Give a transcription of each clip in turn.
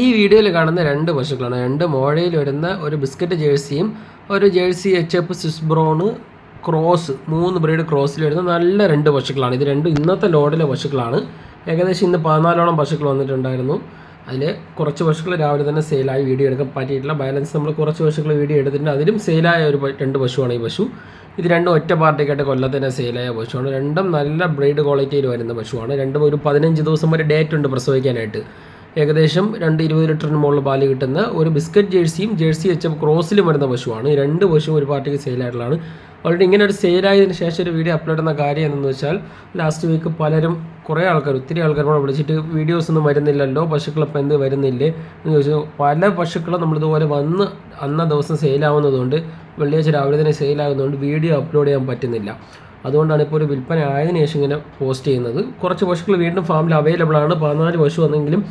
ഈ വീഡിയോയിൽ കാണുന്ന രണ്ട് പശുക്കളാണ്. രണ്ട് മോഴയിൽ വരുന്ന ഒരു ബിസ്ക്കറ്റ് ജേഴ്സിയും ഒരു ജേഴ്സി എച്ച് എഫ് സിസ്ബ്രോണ് ബ്രൗണ് ക്രോസ് മൂന്ന് ബ്രീഡ് ക്രോസിൽ വരുന്ന നല്ല രണ്ട് പശുക്കളാണ്. ഇത് രണ്ടും ഇന്നത്തെ ലോഡിലെ പശുക്കളാണ്. ഏകദേശം ഇന്ന് പതിനാലോളം പശുക്കൾ വന്നിട്ടുണ്ടായിരുന്നു. അതിൽ കുറച്ച് പശുക്കൾ രാവിലെ തന്നെ സെയിലായി വീഡിയോ എടുക്കാൻ പറ്റിയിട്ടില്ല. ബാലൻസ് നമ്മൾ കുറച്ച് പശുക്കൾ വീഡിയോ എടുത്തിട്ടുണ്ട്. അതിലും സെയിലായ ഒരു രണ്ട് പശുവാണ് ഈ പശു. ഇത് രണ്ടും ഒറ്റ പാർട്ടിക്കായിട്ട് കൊല്ലത്തിന് സെയിലായ പശുവാണ്. രണ്ടും നല്ല ബ്രീഡ് ക്വാളിറ്റിയിൽ വരുന്ന പശുവാണ്. രണ്ടും ഒരു പതിനഞ്ച് ദിവസം വരെ ഡേറ്റ് ഉണ്ട് പ്രസവിക്കാനായിട്ട്. ഏകദേശം രണ്ട് ഇരുപത് ലിറ്ററിന് മുകളിൽ പാൽ കിട്ടുന്ന ഒരു ബിസ്ക്കറ്റ് ജേഴ്സിയും ജേഴ്സി എച്ച് എഫ് ക്രോസിലും വരുന്ന പശുവാണ്. രണ്ട് പശുവും ഒരു പാർട്ടിക്ക് സെയിലായിട്ടുള്ളതാണ് ഓൾറെഡി ഇങ്ങനെ ഒരു സെയിലായതിനു ശേഷം ഒരു വീഡിയോ അപ്ലോഡ് ചെയ്യുന്ന കാര്യം എന്തെന്ന് വെച്ചാൽ ലാസ്റ്റ് വീക്ക് പലരും കുറേ ആൾക്കാർ ഒത്തിരി ആൾക്കാരോട് വിളിച്ചിട്ട് വീഡിയോസ് ഒന്നും വരുന്നില്ലല്ലോ പശുക്കളിപ്പോൾ എന്ത് വരുന്നില്ലേ എന്ന് ചോദിച്ചു. പല പശുക്കളും നമ്മളിതുപോലെ വന്ന് അന്ന ദിവസം സെയിലാവുന്നതുകൊണ്ട് വെള്ളിയാഴ്ച രാവിലെ തന്നെ സെയിലാകുന്നതുകൊണ്ട് വീഡിയോ അപ്ലോഡ് ചെയ്യാൻ പറ്റുന്നില്ല. അതുകൊണ്ടാണ് ഇപ്പോൾ ഒരു വിൽപ്പന ആയതിനു ശേഷം ഇങ്ങനെ പോസ്റ്റ് ചെയ്യുന്നത്. കുറച്ച് പശുക്കൾ വീണ്ടും ഫാമിൽ അവൈലബിൾ ആണ്. പതിനാല് പശു വന്നെങ്കിലും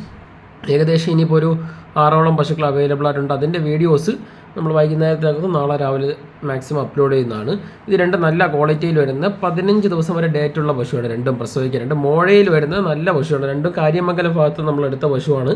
ഏകദേശം ഇനിയിപ്പോൾ ഒരു ആറോളം പശുക്കൾ അവൈലബിൾ ആയിട്ടുണ്ട്. അതിന്റെ വീഡിയോസ് നമ്മൾ വൈകുന്നേരത്തിനകത്ത് നാളെ രാവിലെ മാക്സിമം അപ്ലോഡ് ചെയ്യുന്നതാണ്. ഇത് രണ്ട് നല്ല ക്വാളിറ്റിയിൽ വരുന്ന പതിനഞ്ച് ദിവസം വരെ ഡേറ്റ് ഉള്ള പശുവാണ് രണ്ടും പ്രസവിക്കുക രണ്ട് മോഴയിൽ വരുന്ന നല്ല പശുവാണ്. രണ്ടും കാര്യമംഗലം ഭാഗത്ത് നമ്മൾ എടുത്ത പശുവാണ്.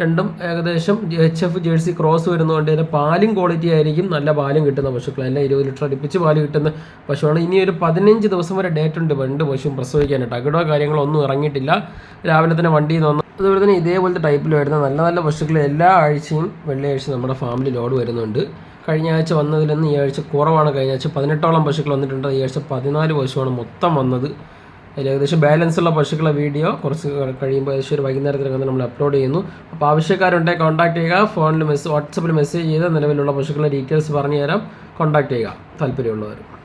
രണ്ടും ഏകദേശം എച്ച് എഫ് ജേഴ്സി ക്രോസ് വരുന്നതുകൊണ്ട് തന്നെ പാലും ക്വാളിറ്റി ആയിരിക്കും. നല്ല പാലും കിട്ടുന്ന പശുക്കൾ എല്ലാം ഇരുപത് ലിറ്റർ അടുപ്പിച്ച് പാൽ കിട്ടുന്ന പശുവാണ്. ഇനി ഒരു പതിനഞ്ച് ദിവസം വരെ ഡേറ്റ് ഉണ്ട്. രണ്ട് പശുവും പ്രസവിക്കാനായിട്ട്. അകിടോ കാര്യങ്ങളോ ഒന്നും ഇറങ്ങിയിട്ടില്ല. രാവിലെ തന്നെ വണ്ടിയിൽ നിന്ന് അതുപോലെ തന്നെ ഇതേപോലത്തെ ടൈപ്പിൽ വരുന്ന നല്ല നല്ല പശുക്കൾ എല്ലാ ആഴ്ചയും വെള്ളിയാഴ്ച നമ്മുടെ ഫാമിലി ലോഡ് വരുന്നുണ്ട്. കഴിഞ്ഞ ആഴ്ച വന്നതിൽ നിന്ന് ഈ ആഴ്ച കുറവാണ്. കഴിഞ്ഞ ആഴ്ച പതിനെട്ടോളം പശുക്കൾ വന്നിട്ടുണ്ട്. ഈ ആഴ്ച പതിനാല് പശുവാണ് മൊത്തം വന്നത്. അതിൽ ഏകദേശം ബാലൻസ് ഉള്ള പശുക്കളെ വീഡിയോ കുറച്ച് കഴിയുമ്പോൾ ഏകദേശം ഒരു വൈകുന്നേരത്തിനകം നമ്മൾ അപ്ലോഡ് ചെയ്യുന്നു. അപ്പോൾ ആവശ്യക്കാരുണ്ടെങ്കിൽ കോൺടാക്ട് ചെയ്യുക. ഫോണിൽ മെസ്സേജ് വാട്സപ്പിൽ മെസ്സേജ് ചെയ്ത് നിലവിലുള്ള പശുക്കളുടെ ഡീറ്റെയിൽസ് പറഞ്ഞു തരാം കോൺടാക്ട് ചെയ്യുക. താല്പര്യമുള്ളവർ.